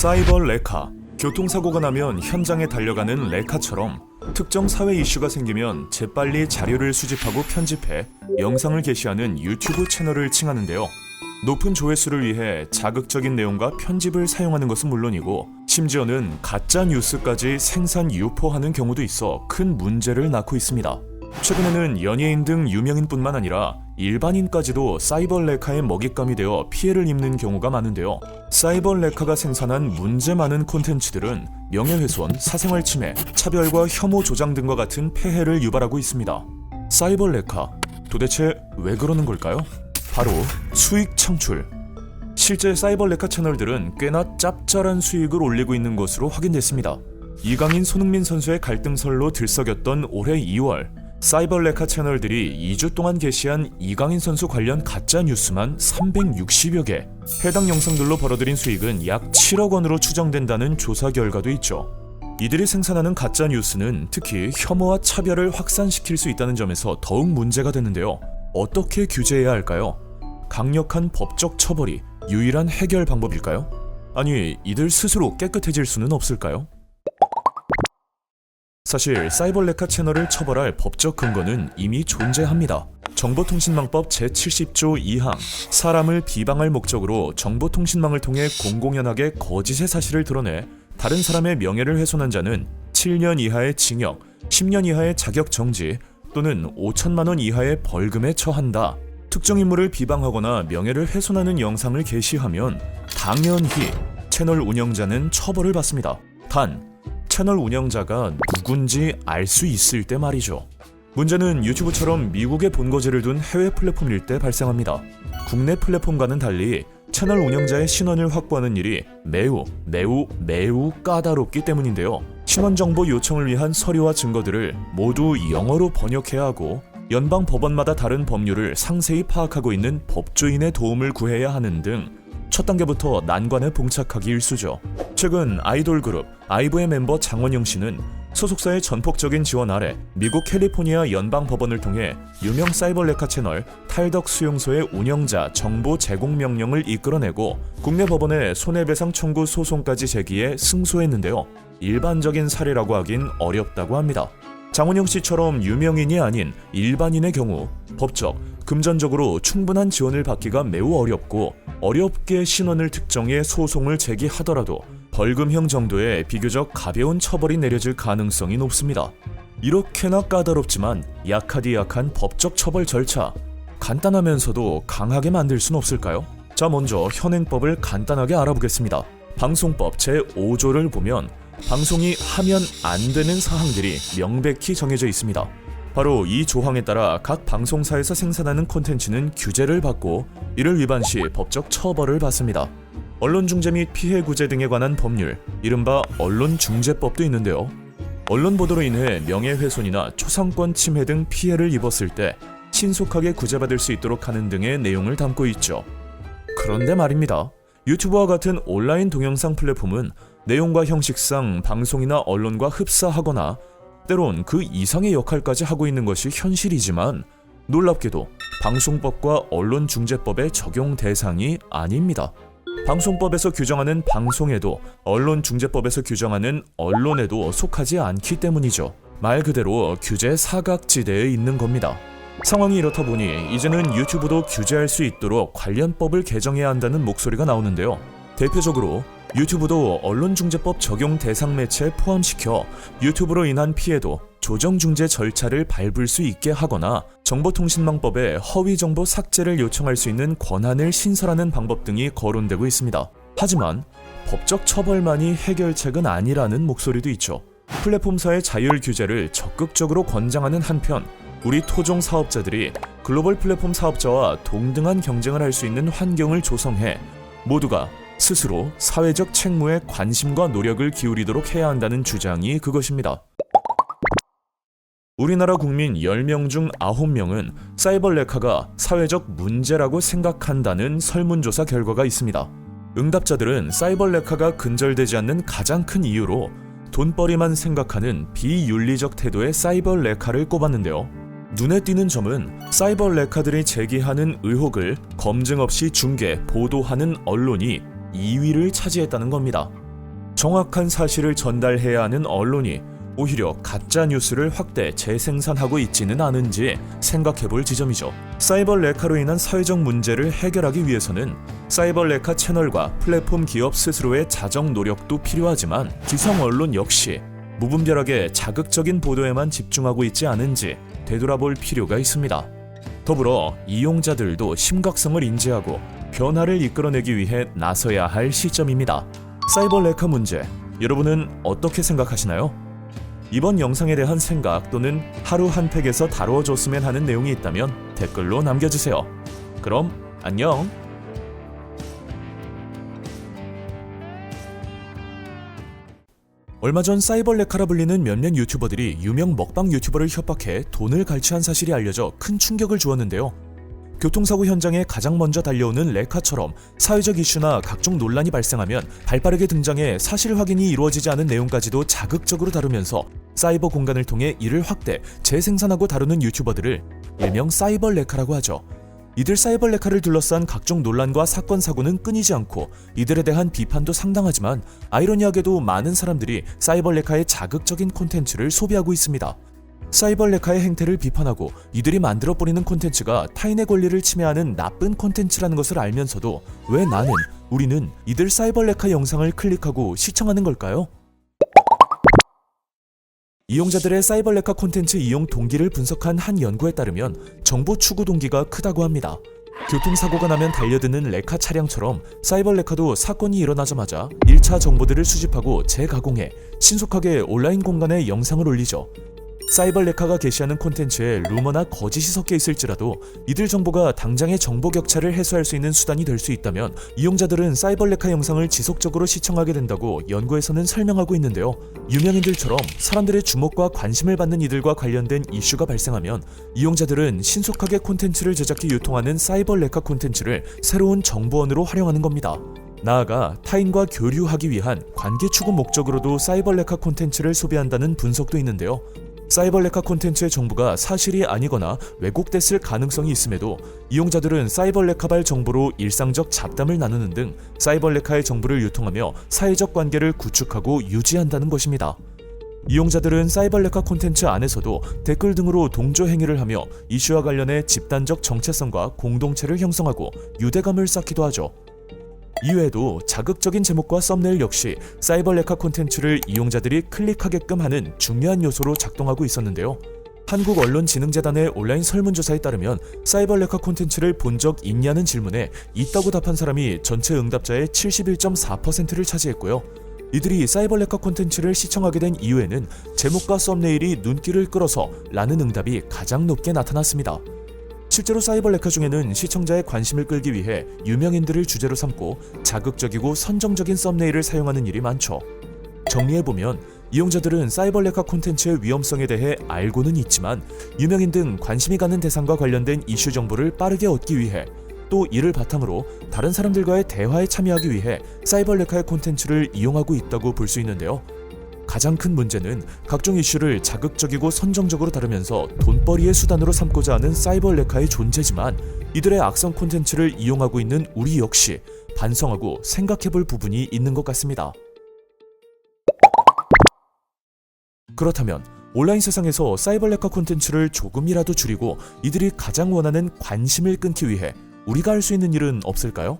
사이버 레카 교통사고가 나면 현장에 달려가는 레카처럼 특정 사회 이슈가 생기면 재빨리 자료를 수집하고 편집해 영상을 게시하는 유튜브 채널을 칭하는데요. 높은 조회수를 위해 자극적인 내용과 편집을 사용하는 것은 물론이고 심지어는 가짜 뉴스까지 생산 유포하는 경우도 있어 큰 문제를 낳고 있습니다. 최근에는 연예인 등 유명인뿐만 아니라 일반인까지도 사이버 레카의 먹잇감이 되어 피해를 입는 경우가 많은데요. 사이버 레카가 생산한 문제 많은 콘텐츠들은 명예훼손, 사생활 침해, 차별과 혐오 조장 등과 같은 폐해를 유발하고 있습니다. 사이버 레카 도대체 왜 그러는 걸까요? 바로 수익 창출. 실제 사이버 레카 채널들은 꽤나 짭짤한 수익을 올리고 있는 것으로 확인됐습니다. 이강인 손흥민 선수의 갈등설로 들썩였던 올해 2월 사이버 레카 채널들이 2주 동안 게시한 이강인 선수 관련 가짜 뉴스만 360여 개. 해당 영상들로 벌어들인 수익은 약 7억 원으로 추정된다는 조사 결과도 있죠. 이들이 생산하는 가짜 뉴스는 특히 혐오와 차별을 확산시킬 수 있다는 점에서 더욱 문제가 되는데요. 어떻게 규제해야 할까요? 강력한 법적 처벌이 유일한 해결 방법일까요? 아니, 이들 스스로 깨끗해질 수는 없을까요? 사실 사이버 레카 채널을 처벌할 법적 근거는 이미 존재합니다. 정보통신망법 제70조 2항 사람을 비방할 목적으로 정보통신망을 통해 공공연하게 거짓의 사실을 드러내 다른 사람의 명예를 훼손한 자는 7년 이하의 징역, 10년 이하의 자격 정지 또는 5천만 원 이하의 벌금에 처한다. 특정 인물을 비방하거나 명예를 훼손하는 영상을 게시하면 당연히 채널 운영자는 처벌을 받습니다. 단 채널 운영자가 누군지 알 수 있을 때 말이죠. 문제는 유튜브처럼 미국에 본거지를 둔 해외 플랫폼일 때 발생합니다. 국내 플랫폼과는 달리 채널 운영자의 신원을 확보하는 일이 매우 매우 매우 까다롭기 때문인데요. 신원 정보 요청을 위한 서류와 증거들을 모두 영어로 번역해야 하고 연방 법원마다 다른 법률을 상세히 파악하고 있는 법조인의 도움을 구해야 하는 등 첫 단계부터 난관에 봉착하기 일쑤죠. 최근 아이돌 그룹 아이브의 멤버 장원영 씨는 소속사의 전폭적인 지원 아래 미국 캘리포니아 연방 법원을 통해 유명 사이버 레카 채널 탈덕 수용소의 운영자 정보 제공 명령을 이끌어내고 국내 법원에 손해배상 청구 소송까지 제기해 승소했는데요. 일반적인 사례라고 하긴 어렵다고 합니다. 장원영 씨처럼 유명인이 아닌 일반인의 경우 법적, 금전적으로 충분한 지원을 받기가 매우 어렵고 어렵게 신원을 특정해 소송을 제기하더라도 벌금형 정도의 비교적 가벼운 처벌이 내려질 가능성이 높습니다. 이렇게나 까다롭지만 약하디 약한 법적 처벌 절차 간단하면서도 강하게 만들 순 없을까요? 자 먼저 현행법을 간단하게 알아보겠습니다. 방송법 제5조를 보면 방송이 하면 안 되는 사항들이 명백히 정해져 있습니다. 바로 이 조항에 따라 각 방송사에서 생산하는 콘텐츠는 규제를 받고 이를 위반 시 법적 처벌을 받습니다. 언론중재 및 피해 구제 등에 관한 법률, 이른바 언론중재법도 있는데요. 언론 보도로 인해 명예훼손이나 초상권 침해 등 피해를 입었을 때 신속하게 구제받을 수 있도록 하는 등의 내용을 담고 있죠. 그런데 말입니다. 유튜브와 같은 온라인 동영상 플랫폼은 내용과 형식상 방송이나 언론과 흡사하거나 때론 그 이상의 역할까지 하고 있는 것이 현실이지만 놀랍게도 방송법과 언론중재법의 적용 대상이 아닙니다. 방송법에서 규정하는 방송에도 언론중재법에서 규정하는 언론에도 속하지 않기 때문이죠. 말 그대로 규제 사각지대에 있는 겁니다. 상황이 이렇다 보니 이제는 유튜브도 규제할 수 있도록 관련 법을 개정해야 한다는 목소리가 나오는데요. 대표적으로 유튜브도 언론중재법 적용 대상 매체에 포함시켜 유튜브로 인한 피해도 조정중재 절차를 밟을 수 있게 하거나 정보통신망법에 허위 정보 삭제를 요청할 수 있는 권한을 신설하는 방법 등이 거론되고 있습니다. 하지만 법적 처벌만이 해결책은 아니라는 목소리도 있죠. 플랫폼사의 자율 규제를 적극적으로 권장하는 한편 우리 토종 사업자들이 글로벌 플랫폼 사업자와 동등한 경쟁을 할 수 있는 환경을 조성해 모두가 스스로 사회적 책무에 관심과 노력을 기울이도록 해야 한다는 주장이 그것입니다. 우리나라 국민 10명 중 9명은 사이버 레카가 사회적 문제라고 생각한다는 설문조사 결과가 있습니다. 응답자들은 사이버 레카가 근절되지 않는 가장 큰 이유로 돈벌이만 생각하는 비윤리적 태도의 사이버 레카를 꼽았는데요. 눈에 띄는 점은 사이버 레카들이 제기하는 의혹을 검증 없이 중계, 보도하는 언론이 2위를 차지했다는 겁니다. 정확한 사실을 전달해야 하는 언론이 오히려 가짜 뉴스를 확대 재생산하고 있지는 않은지 생각해 볼 지점이죠. 사이버 레카로 인한 사회적 문제를 해결하기 위해서는 사이버 레카 채널과 플랫폼 기업 스스로의 자정 노력도 필요하지만 기성 언론 역시 무분별하게 자극적인 보도에만 집중하고 있지 않은지 되돌아볼 필요가 있습니다. 더불어 이용자들도 심각성을 인지하고 변화를 이끌어내기 위해 나서야 할 시점입니다. 사이버 레카 문제, 여러분은 어떻게 생각하시나요? 이번 영상에 대한 생각 또는 하루 한 팩에서 다루어줬으면 하는 내용이 있다면 댓글로 남겨주세요. 그럼 안녕! 얼마 전 사이버레카라 불리는 몇몇 유튜버들이 유명 먹방 유튜버를 협박해 돈을 갈취한 사실이 알려져 큰 충격을 주었는데요. 교통사고 현장에 가장 먼저 달려오는 레카처럼 사회적 이슈나 각종 논란이 발생하면 발빠르게 등장해 사실 확인이 이루어지지 않은 내용까지도 자극적으로 다루면서 사이버 공간을 통해 이를 확대, 재생산하고 다루는 유튜버들을 일명 사이버 레카라고 하죠. 이들 사이버 레카를 둘러싼 각종 논란과 사건 사고는 끊이지 않고 이들에 대한 비판도 상당하지만 아이러니하게도 많은 사람들이 사이버 레카의 자극적인 콘텐츠를 소비하고 있습니다. 사이버 레카의 행태를 비판하고 이들이 만들어 버리는 콘텐츠가 타인의 권리를 침해하는 나쁜 콘텐츠라는 것을 알면서도 왜 나는 우리는 이들 사이버 레카 영상을 클릭하고 시청하는 걸까요? 이용자들의 사이버 레카 콘텐츠 이용 동기를 분석한 한 연구에 따르면 정보 추구 동기가 크다고 합니다. 교통사고가 나면 달려드는 레카 차량처럼 사이버 레카도 사건이 일어나자마자 1차 정보들을 수집하고 재가공해 신속하게 온라인 공간에 영상을 올리죠. 사이버 레카가 게시하는 콘텐츠에 루머나 거짓이 섞여 있을지라도 이들 정보가 당장의 정보 격차를 해소할 수 있는 수단이 될 수 있다면 이용자들은 사이버 레카 영상을 지속적으로 시청하게 된다고 연구에서는 설명하고 있는데요. 유명인들처럼 사람들의 주목과 관심을 받는 이들과 관련된 이슈가 발생하면 이용자들은 신속하게 콘텐츠를 제작해 유통하는 사이버 레카 콘텐츠를 새로운 정보원으로 활용하는 겁니다. 나아가 타인과 교류하기 위한 관계 추구 목적으로도 사이버 레카 콘텐츠를 소비한다는 분석도 있는데요. 사이버레카 콘텐츠의 정보가 사실이 아니거나 왜곡됐을 가능성이 있음에도 이용자들은 사이버레카발 정보로 일상적 잡담을 나누는 등 사이버레카의 정보를 유통하며 사회적 관계를 구축하고 유지한다는 것입니다. 이용자들은 사이버레카 콘텐츠 안에서도 댓글 등으로 동조 행위를 하며 이슈와 관련해 집단적 정체성과 공동체를 형성하고 유대감을 쌓기도 하죠. 이외에도 자극적인 제목과 썸네일 역시 사이버 레카 콘텐츠를 이용자들이 클릭하게끔 하는 중요한 요소로 작동하고 있었는데요. 한국언론진흥재단의 온라인 설문조사에 따르면 사이버 레카 콘텐츠를 본 적 있냐는 질문에 있다고 답한 사람이 전체 응답자의 71.4%를 차지했고요. 이들이 사이버 레카 콘텐츠를 시청하게 된 이유에는 제목과 썸네일이 눈길을 끌어서 라는 응답이 가장 높게 나타났습니다. 실제로 사이버 레카 중에는 시청자의 관심을 끌기 위해 유명인들을 주제로 삼고 자극적이고 선정적인 썸네일을 사용하는 일이 많죠. 정리해보면 이용자들은 사이버 레카 콘텐츠의 위험성에 대해 알고는 있지만 유명인 등 관심이 가는 대상과 관련된 이슈 정보를 빠르게 얻기 위해 또 이를 바탕으로 다른 사람들과의 대화에 참여하기 위해 사이버 레카의 콘텐츠를 이용하고 있다고 볼 수 있는데요. 가장 큰 문제는 각종 이슈를 자극적이고 선정적으로 다루면서 돈벌이의 수단으로 삼고자 하는 사이버 레카의 존재지만 이들의 악성 콘텐츠를 이용하고 있는 우리 역시 반성하고 생각해 볼 부분이 있는 것 같습니다. 그렇다면 온라인 세상에서 사이버 레카 콘텐츠를 조금이라도 줄이고 이들이 가장 원하는 관심을 끊기 위해 우리가 할 수 있는 일은 없을까요?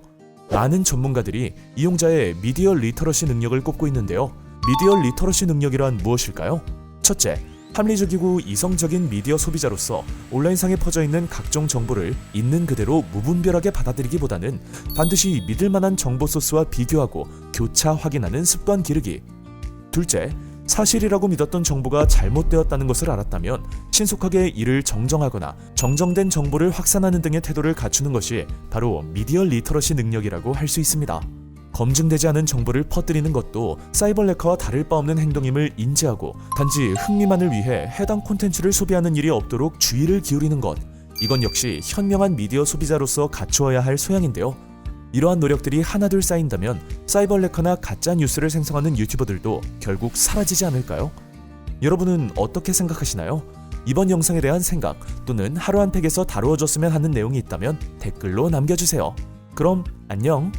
많은 전문가들이 이용자의 미디어 리터러시 능력을 꼽고 있는데요. 미디어 리터러시 능력이란 무엇일까요? 첫째, 합리적이고 이성적인 미디어 소비자로서 온라인상에 퍼져 있는 각종 정보를 있는 그대로 무분별하게 받아들이기보다는 반드시 믿을 만한 정보 소스와 비교하고 교차 확인하는 습관 기르기. 둘째, 사실이라고 믿었던 정보가 잘못되었다는 것을 알았다면 신속하게 이를 정정하거나 정정된 정보를 확산하는 등의 태도를 갖추는 것이 바로 미디어 리터러시 능력이라고 할 수 있습니다. 검증되지 않은 정보를 퍼뜨리는 것도 사이버 레카와 다를 바 없는 행동임을 인지하고 단지 흥미만을 위해 해당 콘텐츠를 소비하는 일이 없도록 주의를 기울이는 것. 이건 역시 현명한 미디어 소비자로서 갖추어야 할 소양인데요. 이러한 노력들이 하나둘 쌓인다면 사이버 레카나 가짜 뉴스를 생성하는 유튜버들도 결국 사라지지 않을까요? 여러분은 어떻게 생각하시나요? 이번 영상에 대한 생각 또는 하루 한 팩에서 다루어졌으면 하는 내용이 있다면 댓글로 남겨주세요. 그럼 안녕!